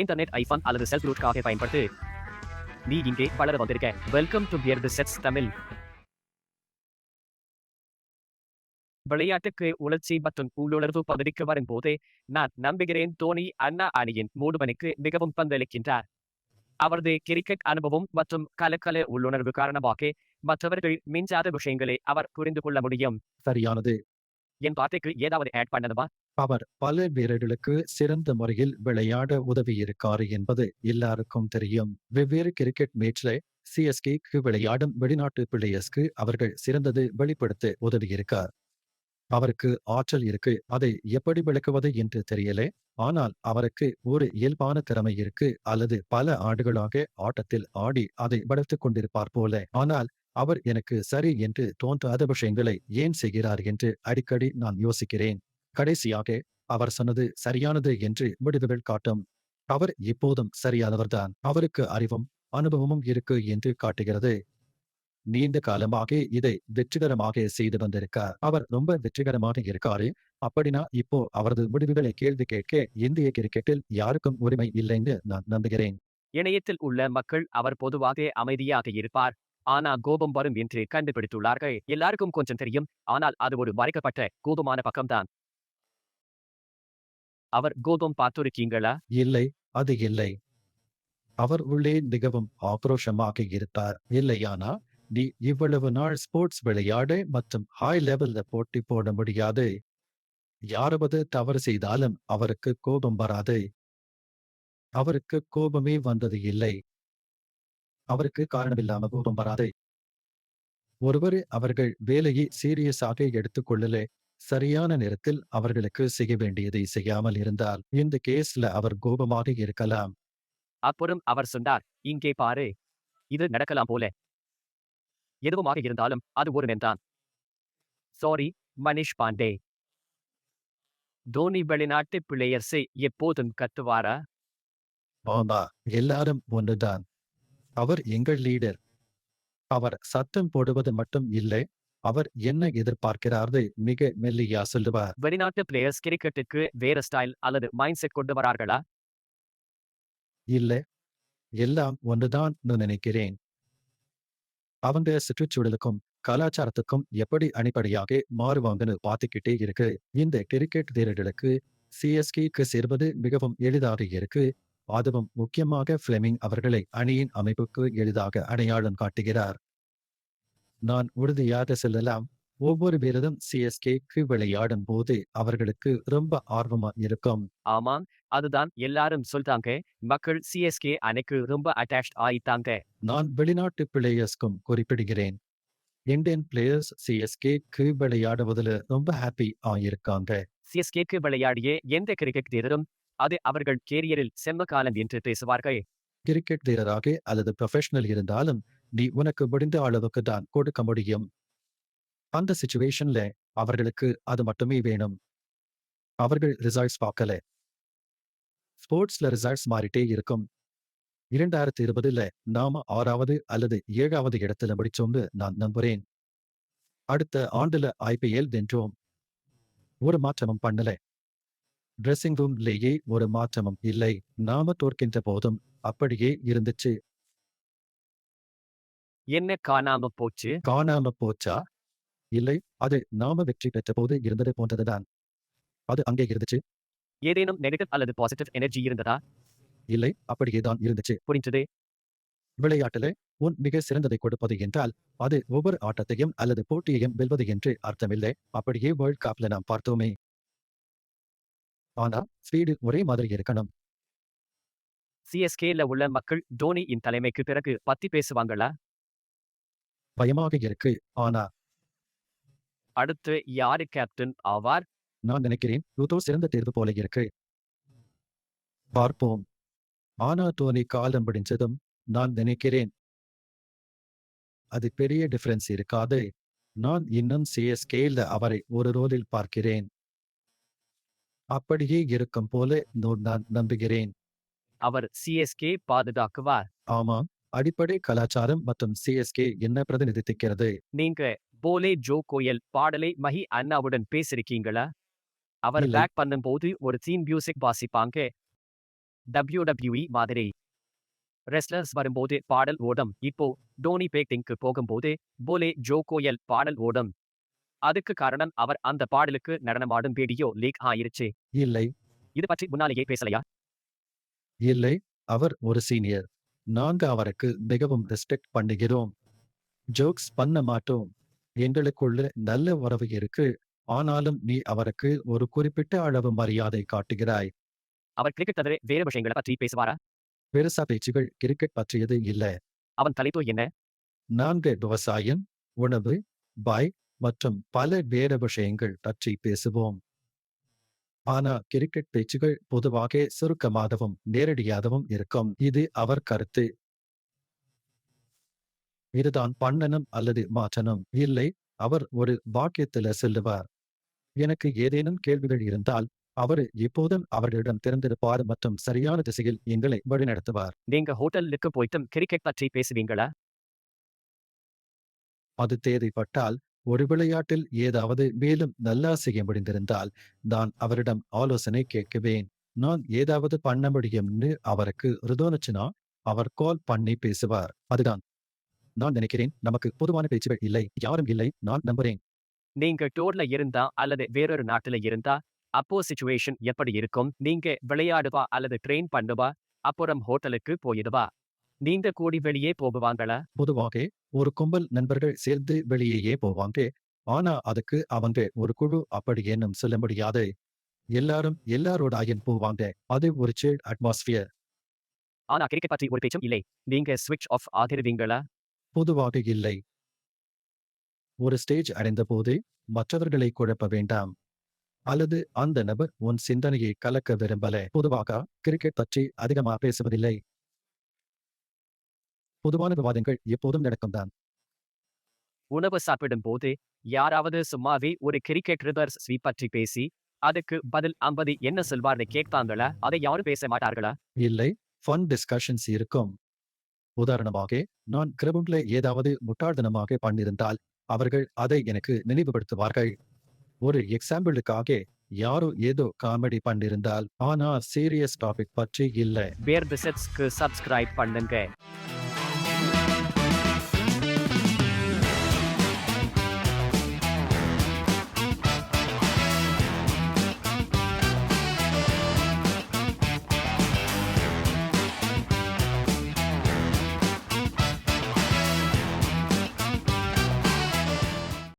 Internet iPhone அல்லது self ரூட்காக பயன்படுத்து நீ இங்கே வளர வந்திருக்க. வெல்கம் டு பியர் தி செட்ஸ் தமிழ். விளையாட்டுக்கு உணர்ச்சி மற்றும் உள்ளுணர்வு பகுதிக்கு வரும்போதே நான் நம்புகிறேன் தோனி அண்ணா அணியின் மூடுமணிக்கு மிகவும் பங்களிக்கின்றார். அவரது கிரிக்கெட் அனுபவம் மற்றும் கலக்கல உள்ளுணர்வு காரணமாக மற்றவர்கள் மிஞ்சாத விஷயங்களை அவர் புரிந்து கொள்ள முடியும். சரியானது. என் வார்த்தைக்கு ஏதாவது ஆட் பண்ணணுமா? அவர் பல வீரர்களுக்கு சிறந்த முறையில் விளையாட உதவியிருக்கார் என்பது எல்லாருக்கும் தெரியும். வெவ்வேறு கிரிக்கெட் மேட்ச்ல சிஎஸ்கேக்கு விளையாடும் வெளிநாட்டு பிளேயர்ஸ்க்கு அவர்கள் சிறந்தது வெளிப்படுத்த உதவியிருக்கார். அவருக்கு ஆற்றல் இருக்கு. அதை எப்படி விளக்குவது என்று தெரியல. ஆனால் அவருக்கு ஒரு இயல்பான திறமை இருக்கு. அல்லது பல ஆண்டுகளாக ஆட்டத்தில் ஆடி அதை வளர்த்துக் கொண்டிருப்பார் போல. ஆனால் அவர் எனக்கு சரி என்று தோன்றாத விஷயங்களை ஏன் செய்கிறார் என்று அடிக்கடி நான் யோசிக்கிறேன். கடைசியாக அவர் சொன்னது சரியானது என்று முடிவுகள் காட்டும். அவர் எப்போதும் சரியானவர்தான். அவருக்கு அறிவும் அனுபவமும் இருக்கு என்று காட்டுகிறது. நீண்ட காலமாக இதை வெற்றிகரமாக செய்து வந்திருக்கார். அவர் ரொம்ப வெற்றிகரமாக இருக்காரு. அப்படின்னா இப்போ அவரது முடிவுகளை கேள்வி கேட்க இந்திய கிரிக்கெட்டில் யாருக்கும் உரிமை இல்லைன்னு நான் நம்புகிறேன். இணையத்தில் உள்ள மக்கள் அவர் பொதுவாக அமைதியாக இருப்பார். ஆனா கோபம் வரும் என்று கண்டுபிடித்துள்ளார்கள். எல்லாருக்கும் கொஞ்சம் தெரியும். ஆனால் அது ஒரு மறைக்கப்பட்ட கோபமான பக்கம்தான். அவர் கோபம் பார்த்திருக்கீங்களா? இல்லை அது இல்லை. அவர் உள்ளே மிகவும் ஆக்ரோஷமாக இருந்தார். இல்லையானா நீ இவ்வளவு நாள் ஸ்போர்ட்ஸ் விளையாடு மற்றும் ஹாய் லெவல்ல போட்டி போட முடியாது. யாராவது தவறு செய்தாலும் அவருக்கு கோபம் வராது. அவருக்கு கோபமே வந்தது இல்லை. அவருக்கு காரணமில்லாம கோபம் வராது. ஒருவர் அவர்கள் வேலையை சீரியஸாக எடுத்துக்கொள்ளல சரியான நேரத்தில் அவர்களுக்கு செய்ய வேண்டியதை செய்யாமல் இருந்தால் இந்த கேஸ்ல அவர் கோபமாக இருக்கலாம். அப்புறம் அவர் சொன்னார் இங்கே பாரு இது நடக்கலாம் போல. எதுவுமாக இருந்தாலும் அது ஒரு மென்தான் சாரி மனிஷ் பாண்டே. தோனி வெளிநாட்டு பிளேயர்ஸை எப்போதும் கத்துவாரா? ஆமா எல்லாரும் ஒன்றுதான் அவர் எங்கள் லீடர் அவர் சத்தம் போடுவது மட்டும் இல்லை அவர் என்ன எதிர்பார்க்கிறாரு? மிக மெல்லியா சொல்லுவார். வெளிநாட்டு பிளேயர்ஸ் கிரிக்கெட்டுக்கு வேற ஸ்டைல் அல்லது மைண்ட் செட் கொண்டு வரார்களா? இல்ல. எல்லாம் ஒன்றுதான் நினைக்கிறேன். அவங்க சுற்றுச்சூழலுக்கும் கலாச்சாரத்துக்கும் எப்படி அடிப்படையாக மாறுவாங்கன்னு பார்த்துக்கிட்டே இருக்கு. இந்த கிரிக்கெட் வீரர்களுக்கு சிஎஸ்கேக்கு சேர்வது மிகவும் எளிதாக இருக்கு. அதுவும் முக்கியமாக பிளெமிங் அவர்களை அணியின் அமைப்புக்கு எளிதாக அடையாளம் காட்டுகிறார். நான் உறுதியாக சொல்லலாம். ஒவ்வொரு வீரரும் சிஎஸ்கேக்கு விளையாடும் போது அவர்களுக்கு ரொம்ப ஆர்வமா இருக்கும். ஆமாம் அதுதான் எல்லாரும் சொல்றாங்க. மக்கள் சிஎஸ்கே அணைக்கு ரொம்ப அட்டாச் ஆயிட்டாங்க. நான் வெளிநாட்டு பிளேயர்ஸ்க்கும் குறிப்பிடுகிறேன். இந்தியன் பிளேயர்ஸ் சிஎஸ்கேக்கு விளையாடுவதில் ரொம்ப ஹாப்பி ஆயிருக்காங்க. சிஎஸ்கேக்கு விளையாடிய எந்த கிரிக்கெட் வீரரும் அது அவர்கள் கேரியரில் செம்ம காலம் என்று பேசுவார்கள். கிரிக்கெட் வீரராக அல்லது ப்ரொஃபஷனல் இருந்தாலும் நீ உனக்கு முடிந்த அளவுக்கு தான் கொடுக்க முடியும். அந்த சுச்சுவேஷன்ல அவர்களுக்கு அது மட்டுமே வேணும். அவர்கள் ரிசல்ட்ஸ் பார்க்கல. ஸ்போர்ட்ஸ்ல ரிசல்ட்ஸ் மாறிட்டே இருக்கும். இரண்டாயிரத்தி இருபதுல நாம ஆறாவது அல்லது ஏழாவது இடத்துல முடிச்சோம்னு நான் நம்புறேன். அடுத்த ஆண்டுல ஐபிஎல் வென்றோம். ஒரு மாற்றமும் பண்ணல. ட்ரெஸ்ஸிங் ரூம்லேயே ஒரு மாற்றமும் இல்லை. நாம தோற்கின்ற போதும் அப்படியே இருந்துச்சு. என்ன காணாம போச்சு? காணாம போச்சா? இல்லை. அது நாம வெற்றி பெற்ற போது இருந்தது போன்றதுதான் அது அங்கே இருந்துச்சு. ஏதேனும் நெகட்டிவ் அல்லது பாசிட்டிவ் எனர்ஜி இருந்ததா? இல்லை. அப்படியே தான் இருந்துச்சு. புரிஞ்சது. விளையாட்டுல உன் மிக சிறந்ததை கொடுப்பது என்றால் அது ஒவ்வொரு ஆட்டத்தையும் அல்லது போட்டியையும் வெல்வது என்று அர்த்தமில்லை. அப்படியே வேர்ல்ட் கப்ல நாம் பார்த்தோமே. ஆனா ஸ்பீடு ஒரே மாதிரி இருக்கணும். சிஎஸ்கேல உள்ள மக்கள் தோனியின் தலைமைக்கு பிறகு பத்தி பேசுவாங்களா? பயமாக இருக்கு. ஆனா அடுத்து யாரு கேப்டன் ஆவார்? நான் நினைக்கிறேன் ருதோ சிறந்த தேர்வு போல இருக்கு. பார்ப்போம். ஆனா தோனி காலம் பிடிச்சதும் நான் நினைக்கிறேன். அது பெரிய டிஃபரன்ஸ் இருக்காது. நான் இன்னும் சிஎஸ்கேல அவரை ஒரு ரோலில் பார்க்கிறேன். அப்படியே இருக்கும் போல நான் நம்புகிறேன். அவர் சிஎஸ்கே பாதுகாக்குவார். ஆமாம் அடிப்படை கலாச்சாரம் மற்றும் சிஎஸ்கே என்ன பிரதிநிதிக்கிறது நீங்க போலே ஜோ கோயல் பாடலை மஹி அண்ணாவுடன் பேசிருக்கீங்களா அவர். பேக் பண்ணும்போது ஒரு தீம் மியூசிக் வாசிப்பாங்க. WWE மாதிரி. ரெஸ்லர்ஸ் வரும்போது பாடல் ஓடும். இப்போ டோனி பேட்டிங்க்கு போகும்போது போலே ஜோ கோயல் பாடல் ஓடும். அதுக்கு காரணம் அவர் அந்த பாடலுக்கு நடனமாடும் வீடியோ லீக் ஆயிருச்சு. இல்லை. இது பற்றி முன்னாலேயே பேசலையா? இல்லை. அவர் ஒரு சீனியர். நாங்க அவருக்கு மிகவும் ரெஸ்பெக்ட் பண்ணுகிறோம். ஜோக்ஸ் பண்ண மாட்டோம். எங்களுக்குள்ள நல்ல உறவு இருக்கு. ஆனாலும் நீ அவருக்கு ஒரு குறிப்பிட்ட அளவு மரியாதை காட்டுகிறாய். அவர் கிரிக்கெட் தவிர வேறு விஷயங்களை பற்றி பேசுவாரா? பெருசா பேச்சுகள் கிரிக்கெட் பற்றியது இல்ல. அவன் தலைப்பு என்ன? நான்கு விவசாயம் உணவு பாய் மற்றும் பல வேறு விஷயங்கள் பற்றி பேசுவோம். ஆனா கிரிக்கெட் பேச்சுகள் பொதுவாக சுருக்கமாகவும் நேரடியாகவும் இருக்கும். இது அவர் கருத்து. இதுதான் பண்ணணும் அல்லது மாற்றணும். இல்லை அவர் ஒரு வாக்கியத்துல செல்லுவார். எனக்கு ஏதேனும் கேள்விகள் இருந்தால் அவர் எப்போதும் அவர்களிடம் திறந்திருப்பார் மற்றும் சரியான திசையில் எங்களை வழிநடத்துவார். நீங்க ஹோட்டலுக்கு போய்ட்டும் கிரிக்கெட் பற்றி பேசுவீங்களா? அது தேவைப்பட்டால் ஒரு விளையாட்டில் ஏதாவது மேலும் நல்லா செய்ய முடிந்திருந்தால் நான் அவரிடம் ஆலோசனை கேட்குவேன். நான் ஏதாவது பண்ண முடியும்னு அவருக்கு ருதோனுச்சுனா அவர் கால் பண்ணி பேசுவார். அதுதான். நான் நினைக்கிறேன் நமக்கு பொதுவான பேச்சுகள் இல்லை. யாரும் இல்லை. நான் நம்புறேன். நீங்க டூர்ல இருந்தா அல்லது வேறொரு நாட்டுல இருந்தா அப்போ சுச்சுவேஷன் எப்படி இருக்கும்? நீங்க விளையாடுவா அல்லது ட்ரெயின் பண்ணுவா? அப்புறம் ஹோட்டலுக்கு போயிடுவா? நீங்க கூடி வெளியே போகுவாங்களா? பொதுவாக ஒரு கும்பல் நண்பர்கள் சேர்ந்து வெளியேயே போவாங்க. ஆனா அதுக்கு அவங்க ஒரு குழு அப்படி ஏனும் சொல்ல முடியாது எல்லாரும் எல்லாரோடாயும் போவாங்க. அது ஒரு சில் அட்மாஸ்பியர் ஆனா கிரிக்கெட் பற்றி ஒரு பேச்சும் இல்லை. நீங்க ஸ்விட்ச் ஆஃப் ஆகிருவீங்களா? பொதுவாக இல்லை. ஒரு ஸ்டேஜ் அடைந்த போது மற்றவர்களை குழப்ப வேண்டாம். அல்லது அந்த நபர் உன் சிந்தனையை கலக்க விரும்பல. பொதுவாக கிரிக்கெட் பற்றி அதிகமா பேசுவதில்லை. பொதுவான விவாதங்கள் எப்போதும் நடக்கும்தான். உணவு சாப்பிடும் போது யாராவது சும்மாவே ஒரு கிரிக்கெட் ரிவர்ஸ் ஸ்வீப் பற்றி பேசி அதுக்கு பதில் ஐம்பது என்ன சொல்வார்னு கேட்பாங்களா? அதை யாரும் பேச மாட்டார்களா? இல்லை ஃபன் டிஸ்கஷன்ஸ் இருக்கும். உதாரணமாக நான் கிரவுண்ட்ல ஏதாவது முட்டாள்தனமாக பண்ணியிருந்தால் அவர்கள் அதை எனக்கு நினைவுபடுத்துவார்கள். ஒரு எக்ஸாம்பிளுக்காக யாரோ ஏதோ காமெடி பண்ணியிருந்தால் ஆனா சீரியஸ் டாபிக் பற்றி இல்லை. பேர் பிசட்ஸ்க்கு சப்ஸ்கிரைப் பண்ணுங்க.